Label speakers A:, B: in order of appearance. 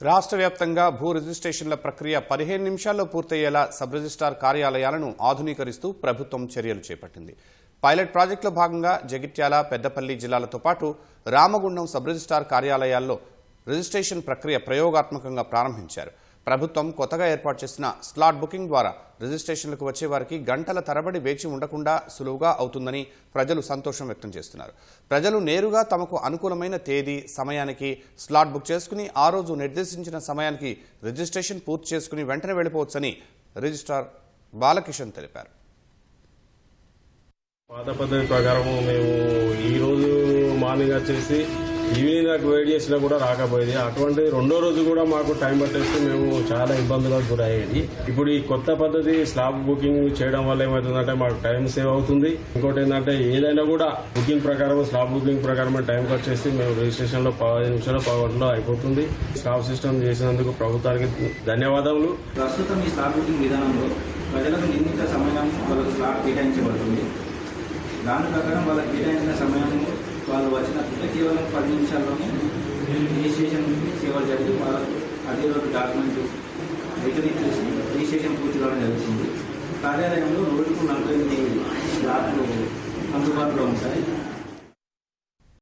A: రాష్ట్ర వ్యాప్తంగా భూ రిజిస్ట్రేషన్ల ప్రక్రియ పదిహేను నిమిషాల్లో పూర్తయ్యేలా సబ్ రిజిస్ట్రార్ కార్యాలయాలను ఆధునీకరిస్తూ ప్రభుత్వం చర్యలు చేపట్టింది. పైలట్ ప్రాజెక్టులో భాగంగా జగిత్యాల పెద్దపల్లి జిల్లాలతో పాటు రామగుండం సబ్ రిజిస్ట్రార్ కార్యాలయాల్లో రిజిస్ట్రేషన్ ప్రక్రియ ప్రయోగాత్మకంగా ప్రారంభించారు. ప్రభుత్వం కొత్తగా ఏర్పాటు చేసిన స్లాట్ బుకింగ్ ద్వారా రిజిస్ట్రేషన్లకు వచ్చే వారికి గంటల తరబడి వేచి ఉండకుండా సులువుగా అవుతుందని ప్రజలు సంతోషం వ్యక్తం చేస్తున్నారు. ప్రజలు నేరుగా తమకు అనుకూలమైన తేదీ సమయానికి స్లాట్ బుక్ చేసుకుని ఆ రోజు నిర్దేశించిన సమయానికి రిజిస్ట్రేషన్ పూర్తి చేసుకుని వెంటనే వెళ్ళిపోవచ్చని రిజిస్ట్రార్ బాలకిషన్ తెలిపారు.
B: పాత పద్ధతి ప్రకారం మేము ఈ రోజు మార్నింగ్ వచ్చేసి ఈవినింగ్ నాకు వెయిట్ చేసినా కూడా రాకపోయేది. అటువంటి రెండో రోజు కూడా మాకు టైం పట్టేసి మేము చాలా ఇబ్బందులకు గురయ్యేది. ఇప్పుడు ఈ కొత్త పద్ధతి స్లాబ్ బుకింగ్ చేయడం వల్ల ఏమవుతుందంటే మాకు టైం సేవ్ అవుతుంది. ఇంకోటి ఏంటంటే ఏదైనా కూడా బుకింగ్ ప్రకారం స్లాబ్ బుకింగ్ ప్రకారం టైంకి చేసి మేము రిజిస్ట్రేషన్లో పది నిమిషాలు పది అయిపోతుంది. స్లాబ్ సిస్టమ్ చేసినందుకు ప్రభుత్వానికి ధన్యవాదములు.
C: ప్రస్తుతం ఈ స్లాబ్ బుకింగ్ విధానంలో ప్రజలకు నిర్ణీత సమయం వాళ్ళకు కేటాయించబడుతుంది. దాని ప్రకారం వాళ్ళకి కేటాయించిన సమయం వచ్చినట్లయితే కేవలం పది నిమిషాల్లోనే రిజిస్ట్రేషన్ సేవలు జరిగి అదే రోజు డాక్యుమెంట్ రిటర్న్ చేసి రిజిస్ట్రేషన్ పూర్తి కావడం జరుగుతుంది. కార్యాలయంలో రోజుకు నలభై ఎనిమిది స్లాట్లు అందుబాటులో ఉంటాయి.